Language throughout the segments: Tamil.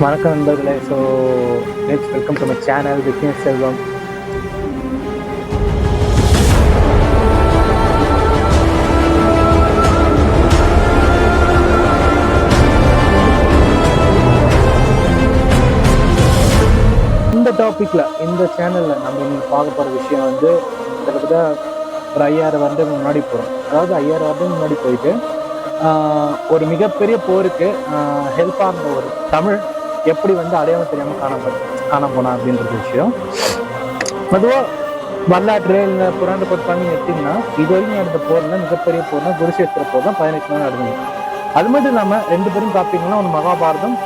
வணக்கம் நண்பர்களே. So next welcome to my channel Vignesh Selvam இந்த டாப்பிக்கில் இந்த சேனலில் நம்ம இன்னைக்கு பார்க்க போகிற விஷயம் வந்து கிட்டத்தட்ட ஒரு ஐயாயிரம் வருடம் முன்னாடி போகிறோம் அதாவது ஐயாயிரம் வருடம் முன்னாடி போயிட்டு ஒரு மிகப்பெரிய போருக்கு ஹெல்ப் இருந்த ஒரு தமிழ் எப்படி வந்து அடையாளம் தெரியாமல் காணப்பட காண போனா அப்படின்றது விஷயம். பொதுவாக வரலாற்று இல்லை புராண பொறுப்பாங்க எடுத்தீங்கன்னா இது வரைக்கும் நடந்த போரில் மிகப்பெரிய போர்னா குருஷேத்திர போர் தான் பதினெட்டு நாள் நடந்தது. அது மட்டும் இல்லாமல் ரெண்டு பேரும் பார்த்தீங்கன்னா ஒன்று மகாபாரதம்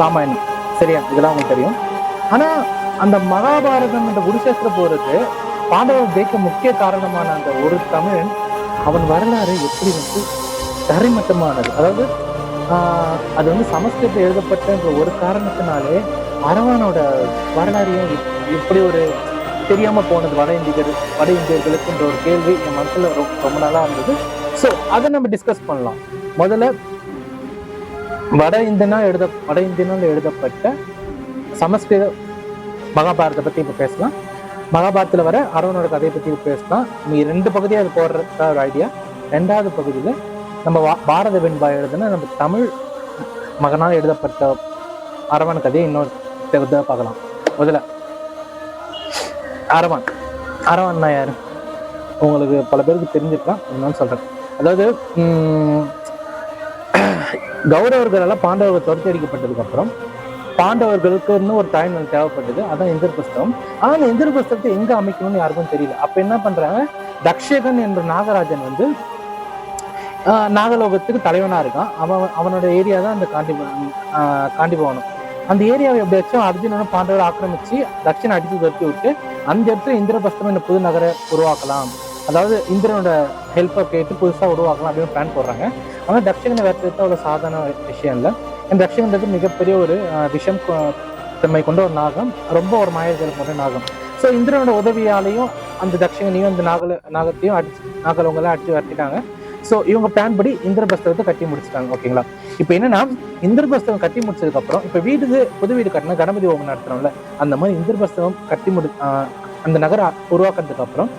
ராமாயணம். சரியா? இதெல்லாம் உங்களுக்கு தெரியும். ஆனால் அந்த மகாபாரதம் அந்த குருஷேத்திர போருக்கு பாண்டவர் ஜெயிக்க முக்கிய காரணமான அந்த ஒரு தமிழன் அவன் வரலாறு எப்படி வந்து தரைமட்டமானது அதாவது அது வந்து சமஸ்கிருதத்தில் எழுதப்பட்டன்ற ஒரு காரணத்தினாலே அரவானோட வரலாறையும் இப்படி ஒரு தெரியாம போனது வட இந்தியர் வட இந்தியர்களுக்குன்ற ஒரு கேள்வி என் மனசுல ரொம்ப ரொம்ப நாளா இருந்தது. ஸோ அதை நம்ம டிஸ்கஸ் பண்ணலாம். முதல்ல வட இந்தியனால் எழுத வட இந்தியனால் எழுதப்பட்ட சமஸ்கிருத மகாபாரதத்தை பத்தி இப்போ பேசலாம். மகாபாரத்தில் வர அரவனோட கதையை பத்தி பேசலாம். நீ ரெண்டு பகுதியாக அது போடுறதா ஒரு ஐடியா ரெண்டாவது பகுதியில் நம்ம வா- பாரத வெண்பா எழுதுன்னா நம்ம தமிழ் மகனால் எழுதப்பட்ட அரவன் கதையை இன்னொரு தெளிவாக பார்க்கலாம். முதல்ல அரவன் அரவன்னா யார்? உங்களுக்கு பல பேருக்கு தெரிஞ்சிருக்கலாம். இருந்தாலும் சொல்கிறேன் அதாவது கௌரவர்கள் கௌரவர்களால் பாண்டவர்கள் துரத்தி அடிக்கப்பட்டதுக்கு அப்புறம் பாண்டவர்களுக்குன்னு ஒரு தாய்மொழி தேவைப்பட்டது. அதான் இந்திர புஸ்தகம் ஆனால் இந்திர புஸ்தகத்தை எங்கே அமைக்கணும்னு யாருக்கும் தெரியல. அப்போ என்ன பண்ணுறாங்க தக்ஷகன் என்ற நாகராஜன் வந்து நாகலோகத்துக்கு தலைவனா இருக்கான். அவன் அவனோட ஏரியா தான் அந்த காண்டி ஆஹ், காண்டிபவனம் அந்த ஏரியாவை எப்படியாச்சும் அர்ஜுனனும் பாண்டவர் ஆக்கிரமிச்சு தட்சிணை அடித்து துரத்தி விட்டு அந்த இடத்துல இந்திரபஸ்தம் என்ற புது நகரை உருவாக்கலாம். அதாவது இந்திரனோட ஹெல்ப்பை கேட்டு புதுசாக உருவாக்கலாம் அப்படின்னு பிளான் போடுறாங்க. ஆனால் தட்சிணனை வேர்த்தது அவ்வளோ சாதாரண விஷயம் இல்லை. இந்த தட்சிணன்றது மிகப்பெரிய ஒரு விஷம் கொ- தன்மை கொண்ட ஒரு நாகம். ரொம்ப ஒரு மாயர்கள் கொண்ட நாகம். ஸோ இந்திரனோட உதவியாலையும் அந்த தட்சிணனையும் அந்த நாகல நாகத்தையும் அடிச்சு நாகலவங்களாம் அடித்து வரட்டிட்டாங்க. ஸோ இவங்க பிளான் படி இந்திரபிரஸ்தவத்தை கட்டி முடிச்சிட்டாங்க ஓகேங்களா இப்போ என்னன்னா இந்திரபிரஸ்தவம் கட்டி முடிச்சதுக்கு அப்புறம் இப்போ வீடு புது வீடு கட்டினா கணபதி ஹோமம் நடத்துறோம்ல அந்த மாதிரி இந்திரபிரஸ்தவம் கட்டி முடி அந்த நகரம் உருவாக்குறதுக்கு அப்புறம்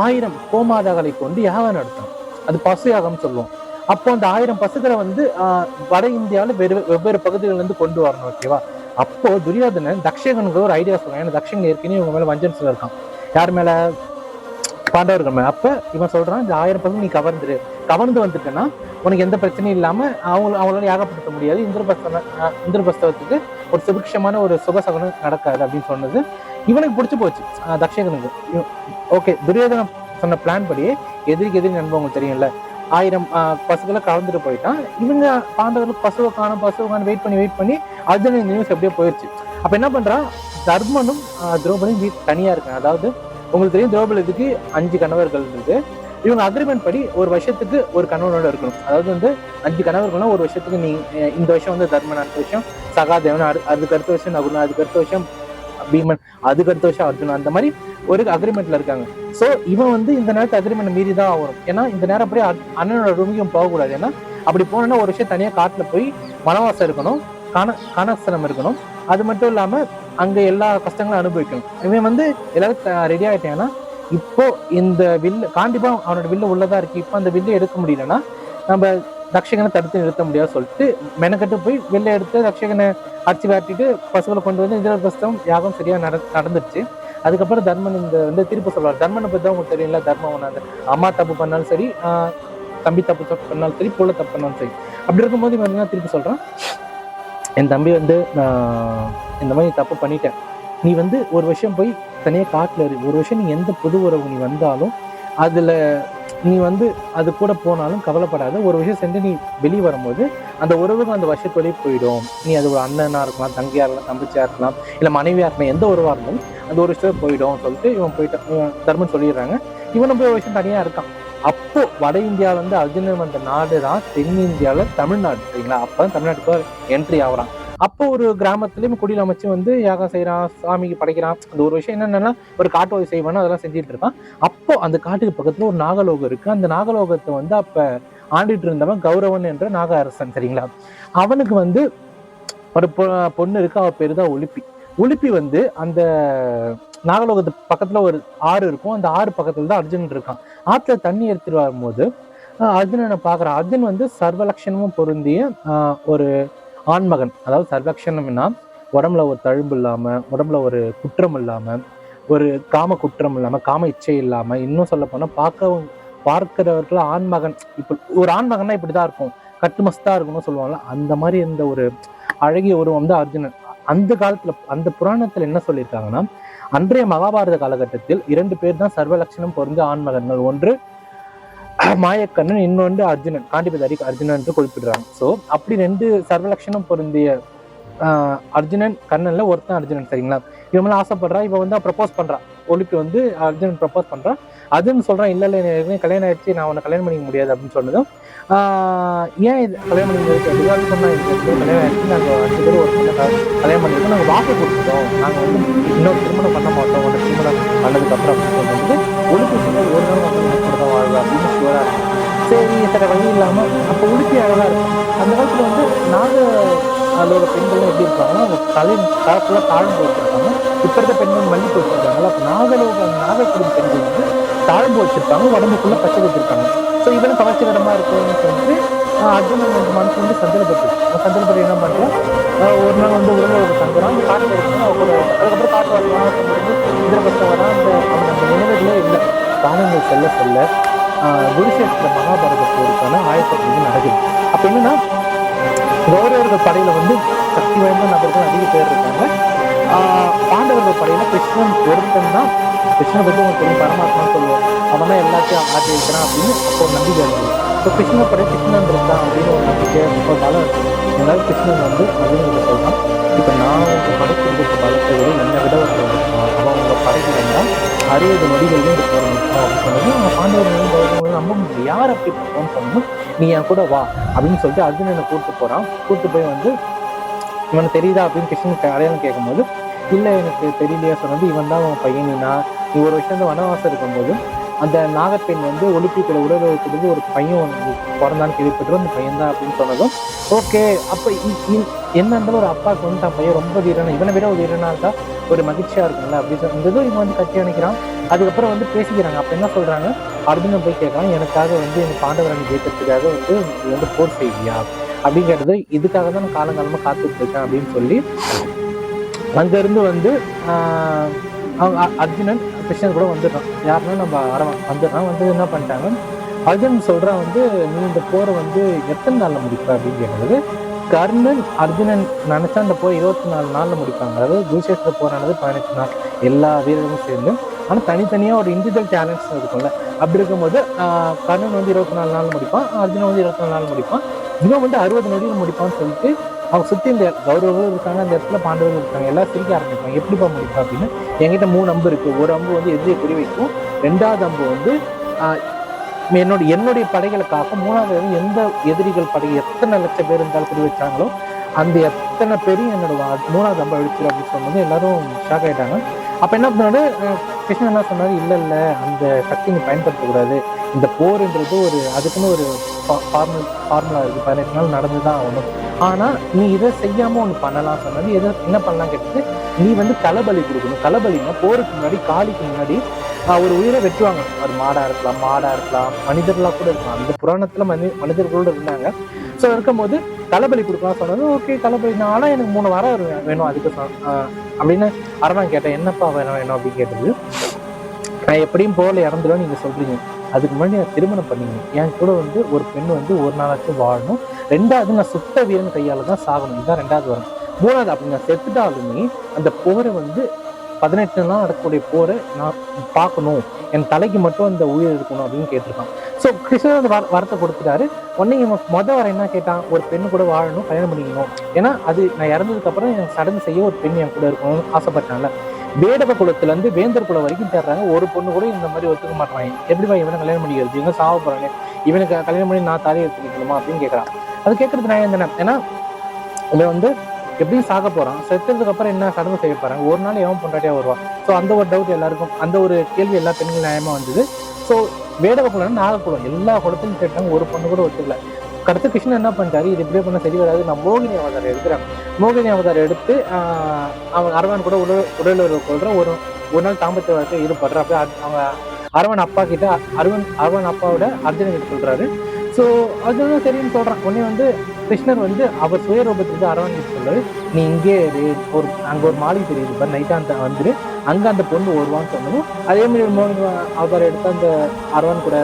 ஆயிரம் கோமாதாக்களை கொண்டு யாகம் நடத்தும் அது பசு யாகம்னு சொல்லுவோம். அப்போ அந்த ஆயிரம் பசுக்களை வந்து வட இந்தியாவில் வெறு வெவ்வேறு பகுதிகளிலிருந்து கொண்டு வரணும் ஓகேவா அப்போ துரியோதனன் தக்ஷகனுக்கு ஒரு ஐடியா சொல்லுவாங்க ஏன்னா தக்ஷகன் ஏற்கனவே இவங்க மேலே வஞ்சன்ஸ்ல இருக்கான் யார் மேலே? பாண்டவர்கள் மேல. அப்ப இவன் சொல்றான் இந்த ஆயிரம் பசங்க நீ கவர்ந்துரு. கவர்ந்து வந்துட்டேன்னா உனக்கு எந்த பிரச்சனையும் இல்லாம அவங்க அவங்களால யாகப்படுத்த முடியாது. இந்திரபஸ்தவ இந்திரபஸ்தவத்துக்கு ஒரு சுபிக்ஷமான ஒரு சுபசகனம் நடக்காது அப்படின்னு சொன்னது. இவனுக்கு பிடிச்சு போச்சு. தக்ஷகனுக்கு. ஓகே துரியோதனம் சொன்ன பிளான் படியே எதிரிக்கு எதிரி நண்பன் உங்களுக்கு தெரியும்ல. ஆயிரம் ஆஹ் பசுக்களை கலந்துட்டு போயிட்டான். இவங்க பாண்டவர்கள் பசுவை காணும் பசுவை காணும் வெயிட் பண்ணி வெயிட் பண்ணி அர்ஜுனன் நியூஸ் அப்படியே போயிடுச்சு அப்ப என்ன பண்றான் தர்மனும் திரௌபதியும் வீ- தனியா இருக்காங்க. அதாவது உங்களுக்கு தெரியும் திரௌபதிக்கு அஞ்சு கணவர்கள் இருக்கு. இவங்க அக்ரிமெண்ட் படி ஒரு வருஷத்துக்கு ஒரு கணவனோட இருக்கணும். அதாவது வந்து அஞ்சு கணவர்கள்னா ஒரு வருஷத்துக்கு நீ இந்த வருஷம் வந்து தர்மன் அடுத்த வருஷம் சகாதேவன் அடு- அதுக்கு அடுத்த வருஷம் நகுலன் அதுக்கு அடுத்த வருஷம் பீமன் அதுக்கு அடுத்த வருஷம் அர்ஜுனா. அந்த மாதிரி ஒரு அக்ரிமெண்ட்ல இருக்காங்க. ஸோ இவன் வந்து இந்த நேரத்தை அக்ரிமெண்ட் மீறி தான் ஆகணும். ஏன்னா இந்த நேரம் அப்படியே அ- அண்ணனோட ரூமுக்கும் போகக்கூடாது. ஏன்னா அப்படி போனோம்னா ஒரு விஷயம் தனியாக காட்டில் போய் வனவாசம் இருக்கணும். காண காணாசனம் இருக்கணும். அது மட்டும் இல்லாமல் அங்கே எல்லா கஷ்டங்களும் அனுபவிக்கணும். இவன் வந்து எல்லாரும் ரெடி ஆகிட்டேன்னா இப்போ இந்த வில்லு கண்டிப்பாக அவனோட வில்லு உள்ளதா இருக்கு. இப்போ அந்த வில்லு எடுக்க முடியலன்னா நம்ம தக்ஷகனை தடுத்து நிறுத்த முடியாது சொல்லிட்டு மெனக்கட்டு போய் வில்ல எடுத்து தக்ஷகனை அடிச்சு விரட்டிட்டு பசுகளை கொண்டு வந்து இந்திரபஸ்தம் யாகம் சரியாக நட நடந்துருச்சு. அதுக்கப்புறம் தர்மன் இந்த வந்து திருப்பி சொல்லுவார் தர்மனை பற்றி தான் உங்களுக்கு தெரியல தர்மம் அந்த அம்மா தப்பு பண்ணாலும் சரி தம்பி தப்பு தப்பு பண்ணாலும் சரி புள்ள தப்பு பண்ணாலும் சரி. அப்படி இருக்கும்போது இவன் என்ன திருப்பி சொல்றான்? என் தம்பி வந்து நான் இந்த மாதிரி தப்பு பண்ணிட்டேன் நீ வந்து ஒரு விஷயம் போய் தனியாக காட்டில் இரு. ஒரு விஷயம் நீ எந்த புது உறவு நீ வந்தாலும் அதில் நீ வந்து அது கூட போனாலும் கவலைப்படாத. ஒரு விஷயம் சென்று நீ வெளியே வரும்போது அந்த உறவுக்கு அந்த வருஷத்தோடய போயிடும். நீ அது ஒரு அண்ணனாக இருக்கலாம் தங்கையாக இருக்கலாம் தம்பிச்சியாக இருக்கலாம் இல்லை மனைவியாக இருக்கலாம் எந்த உறவாக இருந்தாலும் அந்த ஒரு விஷயத்தை போயிடும். சொல்லிட்டு இவன் போயிட்டு இவன் தர்மன் சொல்லிடுறாங்க. இவனும் போய் ஒரு விஷயம் தனியாக இருக்கான். அப்போ வட இந்தியாவில இருந்து அர்ஜுனன் வந்த நாடு தான் தென்னிந்தியாவில் தமிழ்நாடு சரிங்களா? அப்போ தமிழ்நாட்டுக்கு என்ட்ரி ஆகுறான். அப்போ ஒரு கிராமத்துலயும் குடியில் அமைச்சு வந்து யாகம் செய்யறான் சாமிக்கு படைக்கிறான். அந்த ஒரு விஷயம் என்னன்னா ஒரு காட்டு வகை செய்வானோ அதெல்லாம் செஞ்சுட்டு இருக்கான். அப்போ அந்த காட்டுக்கு பக்கத்துல ஒரு நாகலோகம் இருக்கு. அந்த நாகலோகத்தை வந்து அப்ப ஆண்டிட்டு இருந்தவன் கௌரவன் என்ற நாக அரசன் சரிங்களா? அவனுக்கு வந்து ஒரு பொ- பொண்ணு இருக்கு. அவ பேரு தான் ஒலிப்பி உலுப்பி வந்து அந்த நாகலோகத்து பக்கத்துல ஒரு ஆறு இருக்கும். அந்த ஆறு பக்கத்துல தான் அர்ஜுன் இருக்கான். ஆற்றுல தண்ணி எடுத்துட்டு வரும்போது அர்ஜுனனை பார்க்குறான்? அர்ஜுன் வந்து சர்வலட்சணமும் பொருந்திய ஒரு ஆண்மகன். அதாவது சர்வலட்சணம்னா உடம்புல ஒரு தழும்பு இல்லாம உடம்புல ஒரு குற்றம் இல்லாம ஒரு காம குற்றம் இல்லாம காம இச்சை இல்லாம இன்னும் சொல்ல போனா பார்க்க பார்க்கிறவர்கள் ஆண்மகன் இப்போ ஒரு ஆண்மகன்னா இப்படிதான் இருக்கும். கட்டுமஸ்தா இருக்கணும்னு சொல்லுவாங்கல்ல அந்த மாதிரி இருந்த ஒரு அழகிய உருவம் வந்து அர்ஜுனன். அந்த காலத்துல அந்த புராணத்துல என்ன சொல்லியிருக்காங்கன்னா அன்றைய மகாபாரத காலகட்டத்தில் இரண்டு பேர் தான் சர்வலட்சணம் பொருந்த ஆண்மகன்கள். ஒன்று மாயக்கண்ணன் இன்னொன்று அர்ஜுனன் காண்டிபதாரி அர்ஜுனன் என்று குறிப்பிடுறாங்க. ஸோ அப்படி ரெண்டு சர்வலட்சணம் பொருந்திய அர்ஜுனன் கண்ணன்ல ஒருத்தன் அர்ஜுனன் சரிங்களா? இவன் மேல ஆசைப்படுறா இவன் வந்து ப்ரப்போஸ் பண்றான் ஒலிக்கு வந்து அர்ஜுனன் ப்ரப்போஸ் பண்றான் அதுன்னு சொல்கிறேன் இல்லை இல்லை ஏற்கனவே கல்யாணம் ஆயிடுச்சு நான் உன்னை கல்யாணம் பண்ணிக்க முடியாது அப்படின்னு சொன்னதும் ஏன் இது கல்யாணம் பண்ணிக்க முடியாது சொன்னால் எனக்கு கல்யாணம் ஆயிடுச்சு? நாங்கள் அஞ்சு பேர் ஒரு கல்யாணம் பண்ணிருக்கோம் நாங்கள் வாக்கு கொடுத்துட்டோம். நாங்கள் வந்து இன்னொரு திருமணம் பண்ண மாட்டோம். ஒரு திருமணம் பண்ணதுக்கு அப்புறம் அப்படின்னு சொல்லிட்டு ஒலிப்பி ஒரு நாள் வந்து தான் அப்படின்னு ஷுவராக சரி சில வழி இல்லாமல் அப்போ உடுப்பி அழகா இருக்கும். அந்த காலத்தில் வந்து நாக அதோட பெண்கள்லாம் எப்படி இருப்பாங்கன்னா அவங்க தலை காலத்துல தாழ்ந்து வச்சிருப்பாங்க. இப்போ இருக்க பெண்கள் மல்லி போட்டுருக்காங்களா அப்போ நாகலோக நாகக்குடி பெண்கள் வந்து தாழ்ந்து வச்சிருப்பாங்க உடம்புக்குள்ள பச்சை வச்சிருக்காங்க ஸோ இதெல்லாம் கவர்ச்சிகரமாக இருக்குன்னு சொல்லிட்டு அர்ஜுனன் வந்து மனசு வந்து சந்தேகப்பட்டு சந்தேகப்பட்டு என்ன பண்றான்? ஒரு நாள் வந்து உலக தங்குறான் காட்டு அதுக்கப்புறம் காட்டு வரலாம் இதில் இந்திரபட்சம் வர அந்த அந்த நினைவுகளே இல்லை. காலங்கள் செல்ல செல்ல ஆஹ் மகாபாரத போருக்கான ஆயத்தம் வந்து நடக்குது. அப்போ என்னன்னா கௌரவர்கள் படையில் வந்து சக்தி வாய்ந்த நபர்கள் அதிக பேர் இருக்காங்க. பாண்டவர்கள் படையில கிருஷ்ணன் ஒருத்தன் தான் கிருஷ்ண பகவான் உங்களுக்கு தெரியும் பரமாத்மா சொல்லுவோம். அவன் தான் எல்லாத்தையும் ஆட்டி வைக்கிறான் அப்படின்னு அப்போ ஒரு நம்பிக்கை இருக்கு. இப்போ கிருஷ்ண படை கிருஷ்ணன் இருக்கான் அப்படின்னு ஒரு நம்பிக்கை இப்போ பலம் இருக்கு எல்லாரும் கிருஷ்ணன் வந்து அப்படின்னு சொல்லலாம். இப்போ நான் உங்கள் படைக்கு இருக்க பலத்தை விட என்னை விட அவன் உங்கள் படைக்கு வந்தால் அறுபது நொடிகள்ல இந்த போற அப்படின்னு சொன்னது அவன் பாண்டவர்கள் நம்ப யார் அப்படி பண்ணுவோம்னு சொன்னோம் நீ என் கூட வா. அப்படின்னு சொல்லிட்டு அர்ஜுனனை கூப்பிட்டு போகிறான் கூப்பிட்டு போய் வந்து இவனுக்கு தெரியுதா? அப்படின்னு கிருஷ்ணன் அடையாளம் கேட்கும்போது இல்லை எனக்கு தெரியலையா சொன்னது இவன் தான் உன் பையனா நீ ஒரு வருஷம் வந்து வனவாசம் இருக்கும்போது அந்த நாகப்பெண் வந்து ஒலிப்பிக்கிற உடல் ஒரு பையன் பிறந்தான்னு கேள்விப்பட்டு அந்த பையன் தான் அப்படின்னு சொன்னதும் ஓகே அப்போ என்ன இருந்தாலும் ஒரு அப்பாவுக்கு வந்து தான் பையன் ரொம்ப வீரனா இவனை விட ஒரு வீரனா இருந்தா ஒரு மகிழ்ச்சியா இருக்கும்ல? அப்படின்னு சொன்னதும் இவன் வந்து கட்டி அணைக்கிறான். அதுக்கப்புறம் வந்து பேசிக்கிறாங்க. அப்போ என்ன சொல்றாங்க? அர்ஜுனன் போய் கேட்கலாம் எனக்காக வந்து என் பாண்டவரன் ஜெயிக்கிறதுக்காக வந்து வந்து போர் செய்வியா? அப்படின்னு கேட்டது இதுக்காக தான் நான் காலங்காலமாக காத்துட்டு இருக்கேன் அப்படின்னு சொல்லி அங்கேருந்து வந்து அவங்க அர்ஜுனன் கிருஷ்ணன் கூட வந்துடுறான் யாருன்னா நம்ம அரவன் வந்துடுறான் வந்து என்ன பண்ணிட்டாங்க? அர்ஜுனன் சொல்கிறான் வந்து நீ இந்த போரை வந்து எத்தனை நாளில் முடிப்ப? அப்படின்னு கேட்குறது கர்ணன் அர்ஜுனன் நினச்சா அந்த போர் இருபத்தி நாலு நாளில் முடிப்பாங்க. அதாவது குருஷேத்திர போரானது பதினெட்டு நாள். எல்லா வீரர்களும் சேர்ந்து. ஆனால் தனித்தனியாக ஒரு இண்டிவிஜுவல் டேலண்ட்ஸ் இருக்கும்ல. அப்படி இருக்கும்போது கர்ணன் வந்து இருபத்தி நாலு நாள் முடிப்பான். அர்ஜுனன் வந்து இருபத்தி நாலு நாள் முடிப்பான். இவன் வந்து அறுபது நொடியில் முடிப்பான்னு சொல்லிட்டு அவங்க சுற்றி இந்த கௌரவர்கள் இருக்காங்க அந்த இடத்துல பாண்டவர்கள் இருக்காங்க. எல்லாம் சிரிக்க ஆரம்பிப்பாங்க. எப்படிப்பா முடிப்பா அப்படின்னு? என்கிட்ட மூணு அம்பு இருக்குது ஒரு அம்பு வந்து எதிரியை குறி வைக்கும். ரெண்டாவது அம்பு வந்து என்னோட என்னுடைய படைகளை மூணாவது வந்து எந்த எதிரிகள் படை எத்தனை லட்சம் பேர் இருந்தாலும் குறி வச்சாங்களோ அந்த எத்தனை பேரும் என்னோட மூணாவது அம்பை அழிச்சிரு அப்படின்னு சொன்னது எல்லாரும் ஷாக் ஆயிட்டாங்க. அப்போ என்ன பண்ணாரு? கிருஷ்ணன் என்ன சொன்னார்? இல்லை இல்லை அந்த சக்தி நீ பயன்படுத்தக்கூடாது. இந்த போர்ன்றது ஒரு அதுக்குன்னு ஒரு ஃபார்மல் ஃபார்முலா இருக்குது பதினெட்டு நாள் நடந்து தான் ஆகணும். ஆனால் நீ இதை செய்யாமல் ஒன்று பண்ணலாம் சொன்னது எதை என்ன பண்ணலாம் கேட்டது நீ வந்து தலபலி கொடுக்கணும். தலபலினா போருக்கு முன்னாடி காளிக்கு முன்னாடி ஒரு உயிரை வெட்டுவாங்க. அது மாடாக இருக்கலாம் மாடாக இருக்கலாம் மனிதர்களாக கூட இருக்கலாம். அந்த புராணத்தில் மனி மனிதர்களோட இருந்தாங்க. ஸோ இருக்கும்போது தலபலி கொடுக்கலாம் சொன்னது ஓகே தலபலி. நான் எனக்கு மூணு வாரம் வேணும். அதுக்கு அப்படின்னு அரணா கேட்டேன். என்னப்பா வேணும் வேணும்? அப்படின்னு கேட்டது. நான் எப்படியும் போகல இறந்துடும் நீங்கள் சொல்கிறீங்க அதுக்கு முன்னாடி நான் திருமணம் பண்ணிக்கணும். என் கூட வந்து ஒரு பெண் வந்து ஒரு நாளாச்சும் வாழணும். ரெண்டாவது நான் சுத்த வீரன் கையால் தான் சாகணும். இதுதான் ரெண்டாவது வரும். மூணாவது அப்படி நான் செத்துட்டாலுமே அந்த போரை வந்து பதினெட்டு நாள் நடக்கக்கூடிய போரை நான் பார்க்கணும். என் தலைக்கு மட்டும் அந்த உயிர் இருக்கணும் அப்படின்னு கேட்டிருக்கான். ஸோ கிருஷ்ணன் அந்த வர- வரத்தை கொடுத்துட்டாரு. உடனே இவன் மொதல் வர என்ன கேட்டான்? ஒரு பெண்ணு கூட வாழணும் கல்யாணம் பண்ணிக்கணும். ஏன்னா அது நான் இறந்ததுக்கப்புறம் எனக்கு சடங்கு செய்ய ஒரு பெண் என் கூட இருக்கணும்னு ஆசைப்பட்டான்ல. வேடவ குலத்துலேருந்து வேந்தர் குலம் வரைக்கும் தேடுறாங்க. ஒரு பொண்ணு கூட இந்த மாதிரி ஒத்துக்க மாட்டாங்க எப்படிப்பா இவனை கல்யாணம் பண்ணிக்கிறது இவங்க சாவ போறாங்க இவனுக்கு கல்யாணம் பண்ணி நான் தாலி எடுத்துக்கணுமா அப்படின்னு கேட்குறான் அது கேட்கறது நான் என்ன ஏன்னா இவன் வந்து எப்படியும் சாக போறான். செத்ததுக்கு அப்புறம் என்ன கடமை செய்ய போறாங்க ஒரு நாள் எவன் பொண்டாட்டியா வருவான் ஸோ அந்த ஒரு டவுட் எல்லாருக்கும் அந்த ஒரு கேள்வி எல்லா பெண்கள் நியாயமா வந்தது. ஸோ வேடவ குலம் நாகக்குளம் எல்லா குலத்திலும் கேட்டாங்க ஒரு பொண்ணு கூட ஒத்துக்கல. கடுத்து கிருஷ்ணன் என்ன பண்ணிட்டாரு? இது இப்படியே பண்ண சரி வராது. நான் மோகினி அவதாரம் எடுக்கிறேன். மோகினி அவதாரம் எடுத்து அவன் அரவன் கூட உடல் உடல் உறவு ஒரு ஒரு நாள் தாம்பத்திய வாழ்க்கை ஈடுபடுற அப்ப அவங்க அரவன் அப்பா கிட்ட அரவன் அரவன் அப்பாவோட அர்ஜுனன் கிட்ட சொல்றாரு. ஸோ அதுதான் சரின்னு சொல்றான். உடனே வந்து கிருஷ்ணர் வந்து அவர் சுயரூபத்துக்கு அரவன் கிட்ட சொல்றாரு. நீ இங்கே ஒரு அங்கே ஒரு மாளிகை தெரியுது. பார் நைட்டாக அந்த வந்துரு. அங்கே அந்த பொண்ணு வருவான்னு சொன்னதும் அதே மாதிரி ஒரு மோகினி அவதாரம் எடுத்து அந்த அரவன் கூட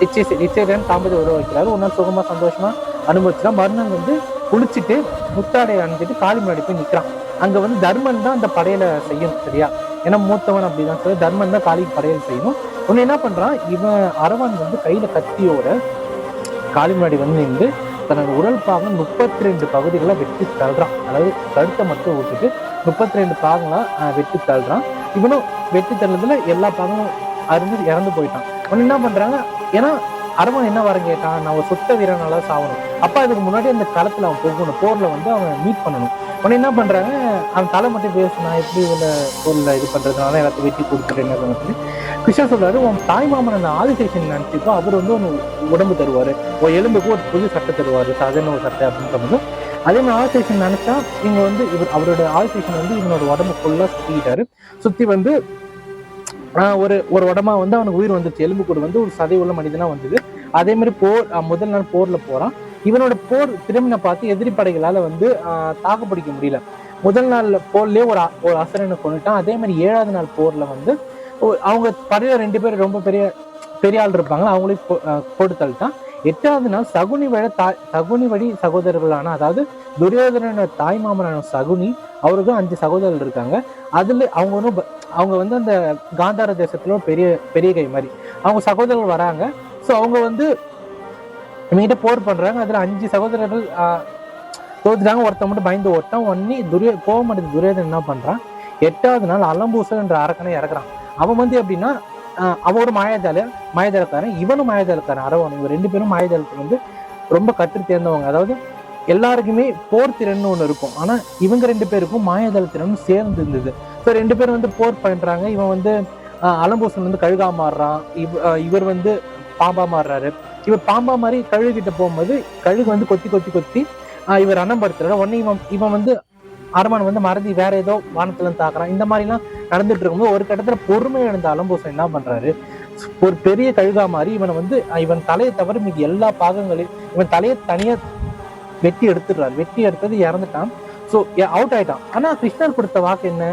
நிச்சய நிச்சயம் தாம்பதி உறவு வைக்கிறாரு ஒரு நாள் சுகமா சந்தோஷமா அனுபவிச்சுனா மறுநாள் வந்து குளிச்சுட்டு முத்தாடை அணிஞ்சிட்டு காளி முன்னாடி போய் நிற்கிறான் அங்கே வந்து தர்மன் தான் அந்த படையில செய்யணும் சரியா? ஏன்னா மூத்தவன் அப்படிதான். சொல்லி தர்மன் தான் காளி படையல் செய்யணும். உன்னை என்ன பண்றான்? இவன் அரவன் வந்து கையில கத்தியோட காளி முன்னாடி வந்து நின்று தன்னோட உடல் பாகம் முப்பத்தி ரெண்டு பகுதிகளை வெட்டி தள்ளுறான். அதாவது கழுத்தை மட்டும் விட்டுட்டு முப்பத்தி ரெண்டு பாகங்களா வெட்டி தள்ளுறான். இவனும் வெட்டி தள்ளதுல எல்லா பாகமும் அருந்து இறந்து போயிட்டான். உடனே என்ன பண்றாங்க? ஏன்னா அரவன் என்ன வரம் கேட்டான் நான் ஒரு சுத்த வீரனால சாவணும் அப்பா இதுக்கு முன்னாடி அந்த களத்துல அவன் போகணும். போர்ல வந்து அவன் மீட் பண்ணணும். உடனே என்ன பண்றாங்க அவன் தலை மட்டும் பேசினா எப்படி உள்ள போர்ல இது பண்றதுனால எல்லாத்தையும் வெட்டி கொடுத்துட்டு என்ன பண்ணி சொல்றாரு உன் தாய் மாமன் அந்த ஆதிசேஷன் நினைச்சிக்கோ அவர் வந்து ஒன்று உடம்பு தருவாரு. ஒரு எலும்புக்கு ஒரு புது சட்டை தருவாரு சாதாரண ஒரு சட்டை அப்படின்னு சொன்னது அதே மாதிரி ஆதிசேஷன் நினைச்சா இவங்க வந்து இவர் அவரோட ஆதிசேஷன் வந்து இவனோட உடம்பு ஃபுல்லா சுத்திக்கிட்டாரு. சுத்தி வந்து ஒரு ஒரு உடம்பா வந்து அவனுக்கு உயிர் வந்துச்சு எலும்பு கூடு வந்து ஒரு சதை உள்ள மனிதனா வந்தது. அதே மாதிரி போர் முதல் நாள் போர்ல போறான். இவனோட போர் திறமையை பார்த்து எதிரி படைகளால வந்து தாக்குப்பிடிக்க தாக்கு பிடிக்க முடியல. முதல் நாள் போர்லயே ஒரு ஒரு அசுரனை கொண்டுட்டான் அதே மாதிரி ஏழாவது நாள் போர்ல வந்து அவங்க படையில ரெண்டு பேரும் ரொம்ப பெரிய பெரிய ஆள் இருப்பாங்க அவங்களையும் போ- போட்டு தள்ளிட்டான். எட்டாவது நாள் சகுனி வழி தாய் சகுனி வழி சகோதரர்களான அதாவது துரியோதனோட தாய் மாமனான சகுனி அவருக்கும் அஞ்சு சகோதரர்கள் இருக்காங்க. அதுல அவங்க ஒன்றும் அவங்க வந்து அந்த காந்தார தேசத்துல ஒரு பெரிய பெரிய கை மாதிரி. அவங்க சகோதரர்கள் வராங்க. ஸோ அவங்க வந்து இவங்கிட்ட போர் பண்றாங்க. அதுல அஞ்சு சகோதரர்கள் தோத்துட்டாங்க. ஒருத்தன் மட்டும் பயந்து ஓட்டான். ஒன்னி துரிய போக அடைந்த துரியோதனன் என்ன பண்றான்? எட்டாவது நாள் அலம்பூசன் என்ற அரக்கனை இறக்குறான். அவன் வந்து எப்படின்னா ஆஹ், அவன் ஒரு மாயாஜால மாயாஜாலக்காரன் இவனும் மாயாஜாலக்காரன் அரவன். இவங்க ரெண்டு பேரும் மாயாஜாலத்துக்கு வந்து ரொம்ப கற்று தேர்ந்தவங்க. அதாவது எல்லாருக்குமே போர் திறன் ஒன்று இருக்கும். ஆனா இவங்க ரெண்டு பேருக்கும் மாயாஜால திறன் சேர்ந்து இருந்தது. இப்போ ரெண்டு பேரும் வந்து போர் பண்ணுறாங்க இவன் வந்து ஆஹ், அலம்பூசன் வந்து கழுகா மாறுறான். இவ இவர் வந்து பாம்பா மாறுறாரு. இவர் பாம்பா மாதிரி கழுகிட்ட போகும்போது கழுகு வந்து கொத்தி கொத்தி கொத்தி இவர் அன்னப்படுத்துறாரு உடனே இவன் இவன் வந்து அரமன் வந்து மறதி வேற ஏதோ வானத்துல தாக்குறான். இந்த மாதிரிலாம் நடந்துட்டு இருக்கும்போது ஒரு கட்டத்துல பொறுமை இழந்த அலம்பூசன் என்ன பண்றாரு? ஒரு பெரிய கழுகா மாதிரி இவனை வந்து இவன் தலையை தவிர மீது எல்லா பாகங்களையும் இவன் தலையை தனியா வெட்டி எடுத்துடுறாரு. வெட்டி எடுத்தது இறந்துட்டான். ஸோ அவுட் ஆயிட்டான். ஆனா கிருஷ்ணர் கொடுத்த வாக்கு என்ன?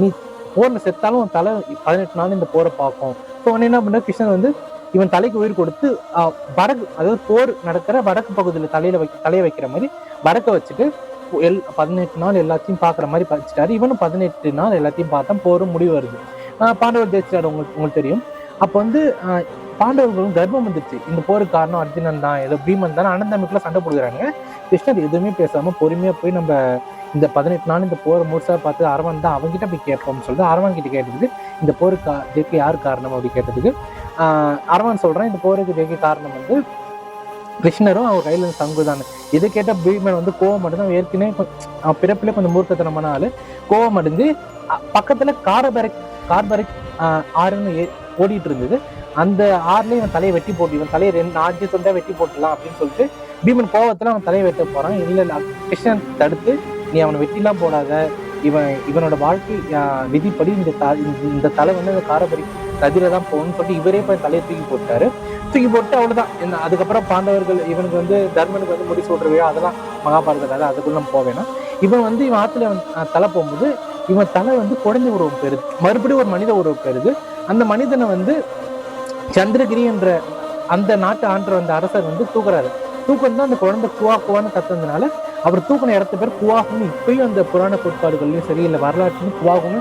நீ போர்ல செத்தாலும் உன் தலை பதினெட்டு நாள் இந்த போரை பார்க்கும். இப்போ உடனே என்ன பண்ண கிருஷ்ணன் வந்து இவன் தலைக்கு உயிர் கொடுத்து வடக்கு அதாவது போர் நடக்கிற வடக்கு பகுதியில் தலையில வை தலையை வைக்கிற மாதிரி வடக்க வச்சுட்டு எல் பதினெட்டு நாள் எல்லாத்தையும் பார்க்குற மாதிரி படிச்சிட்டாரு இவனும் பதினெட்டு நாள் எல்லாத்தையும் பார்த்தா போரும் முடிவு வருது. பாண்டவர் ஜெயிச்சிட்டாரு. உங்களுக்கு உங்களுக்கு தெரியும். அப்போ வந்து பாண்டவர்களும் கர்ப்பம் வந்துருச்சு. இந்த போருக்கு காரணம் அர்ஜுனன் தான். ஏதோ பீமன் தான். அனந்தமிக்குள்ள சண்டை போடுகிறாங்க கிருஷ்ணர் எதுவுமே பேசாமல் பொறுமையாக போய் நம்ம இந்த பதினெட்டு நாள் இந்த போரை முழுசாக பார்த்து அரவன் தான் அவங்ககிட்ட போய் கேட்போம்னு சொல்லிட்டு அரவன் கிட்ட கேட்டதுக்கு இந்த போருக்கு கா- ஜெயிக்க யார் காரணம் அப்படி கேட்டதுக்கு அரவன் சொல்கிறேன் இந்த போருக்கு ஜெயிக்க காரணம் வந்து கிருஷ்ணரும் அவர் கையில் இருந்து சங்கு தானே. இதை கேட்ட பீமன் வந்து கோவம் அடைந்து ஏற்கனவே அவன் பிறப்பிலே கொஞ்சம் மூர்க்கத்தனமான கோவம் அடைஞ்சு பக்கத்தில் பக்கத்துல காரபரக் ஆறுன்னு ஏ- ஓடிட்டு இருந்தது. அந்த ஆறுலேயும் இவன் தலையை வெட்டி போட்டு இவன் தலையை ரெண்டு நாலு தொண்டை வெட்டி போட்டுலாம் அப்படின்னு சொல்லிட்டு பீமன் கோவத்தில் அவன் தலையை வெட்ட போகிறான் இல்லை கிருஷ்ணன் தடுத்து நீ அவனை வெட்டிலாம் போடாத. இவன் இவனோட வாழ்க்கை விதிப்படி இந்த த- இந்த- இந்த தலை வந்து அந்த காரபரி கதிரை தான் போகணும்னு சொல்லிட்டு இவரே போய் தலையை தூக்கி போட்டாரு. தூக்கி போட்டு அவ்வளவுதான். அதுக்கப்புறம் பாண்டவர்கள் இவனுக்கு வந்து தர்மனுக்கு வந்து முடி சொல்ற விழா அதெல்லாம் மகாபாரத கதை அதுக்குள்ள நம்ம போவேனா இவன் வந்து இவன் ஆத்துல அவன், தலை போகும்போது இவன் தலை வந்து குழந்தை உருவம் பெறுது மறுபடியும் ஒரு மனித உருவம் பெறுது. அந்த மனிதனை வந்து சந்திரகிரி என்ற அந்த நாட்டு ஆண்ட வந்த அரசர் வந்து தூக்குறாரு. தூக்கம் தான் அந்த குழந்தை குவா குவான்னு கத்துனதுனால அவர் தூக்கின இடத்து பேர் குவாகுன்னு இப்பயும் அந்த புராண கோட்பாடுகள்லையும் சரி இல்லை வரலாற்றுலையும் குவாகுன்னு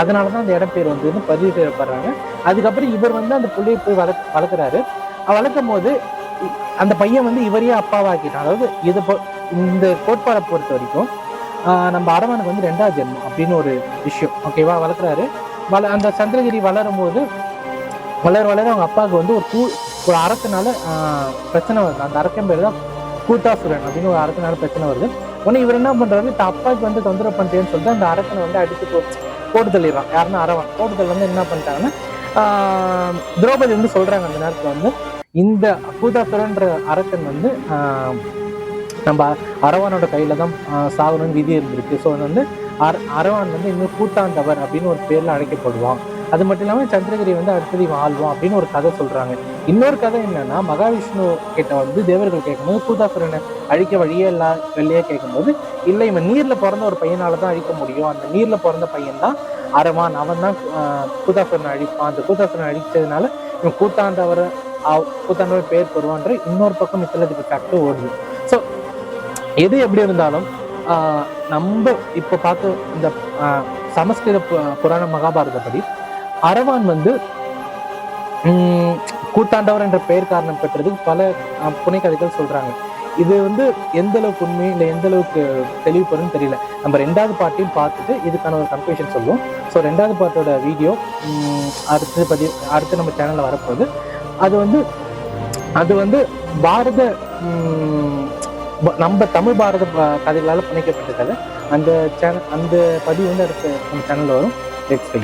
அதனாலதான் அந்த இடம் பேர் வந்து பதிவு செய்யப்படுறாங்க. அதுக்கப்புறம் இவர் வந்து அந்த பிள்ளையை போய் வளர்க் வளர்க்குறாரு. வளர்க்கும் போது அந்த பையன் வந்து இவரையே அப்பாவாக்கிட்டான். அதாவது இது இந்த கோட்பாடை பொறுத்த வரைக்கும் நம்ம அரவனுக்கு வந்து ரெண்டாவது ஜென்மம் அப்படின்னு ஒரு விஷயம். ஓகேவா வளர்க்குறாரு. வள அந்த சந்திரகிரி வளரும் போது வளர வளர அவங்க அப்பாவுக்கு வந்து ஒரு தூ ஒரு அரசனால பிரச்சனை வருது. அந்த அரக்கம் பேர் தான் கூட்டாசுரன் அப்படின்னு ஒரு அரசனால பிரச்சனை வருது. உடனே இவர் என்ன பண்றாரு தான் வந்து தொந்தரவு பண்ணிட்டேன்னு சொல்லிட்டு அந்த அரசனை வந்து அடித்து போ போட்டு தள்ளிடுறான். யாருன்னா அரவன். போட்டு தள்ளி வந்து என்ன பண்ணிட்டாங்கன்னா திரௌபதி வந்து சொல்றாங்க அந்த நேரத்தில் வந்து இந்த கூதாசுரன்ற அரசன் வந்து நம்ம அரவானோட கையில தான் சாகணும்னு விதி இருந்திருக்கு. ஸோ வந்து அர அரவான் வந்து இன்னும் கூத்தாண்டவர் அப்படின்னு ஒரு பேர்ல அழைக்கப்படுவான். அது மட்டும் இல்லாமல் சந்திரகிரி வந்து அடுத்தது இவன் அப்படின்னு ஒரு கதை சொல்றாங்க. இன்னொரு கதை என்னன்னா மகாவிஷ்ணு கிட்ட வந்து தேவர்கள் கேட்கும்போது கூதாசுரனை அழிக்க வழியே இல்ல வெளியே கேட்கும்போது இல்லை இவன் நீர்ல பிறந்த ஒரு பையனால தான் அழிக்க முடியும். அந்த நீர்ல பிறந்த பையன் தான் அரவான் அவன் தான் கூத்தாசுரனை அழிப்பான். அந்த கூத்தாசுரனை அழிச்சதுனால இவன் கூத்தாண்டவர் கூத்தாண்டவர் பேர் பெறுவான்ற இன்னொரு பக்கம் மித்தலஜிக்கல் ஃபேக்ட் ஓடுது. ஸோ எது எப்படி இருந்தாலும் நம்ம இப்போ பார்த்து இந்த சமஸ்கிருத பு- புராண மகாபாரதப்படி அரவான் வந்து கூட்டாண்டவர் கூத்தாண்டவர் என்ற பெயர் காரணம் பெற்றதுக்கு பல புனைக்கதைகள் சொல்றாங்க. இது வந்து எந்த அளவுக்கு உண்மை இல்லை எந்த அளவுக்கு தெளிவு தெரியல. நம்ம ரெண்டாவது பாட்டையும் பார்த்துட்டு இதுக்கான ஒரு கன்க்ளூஷன் சொல்லுவோம் ஸோ ரெண்டாவது பாட்டோட வீடியோ அடுத்து பதி அடுத்து நம்ம சேனலில் வரப்போகுது. அது வந்து அது வந்து பாரத நம்ம தமிழ் பாரத கதைகளால் புனைக்கப்பட்ட அந்த சேனல் அந்த பதிவு வந்து அடுத்த நம்ம சேனலில் வரும். லெட்ஸ்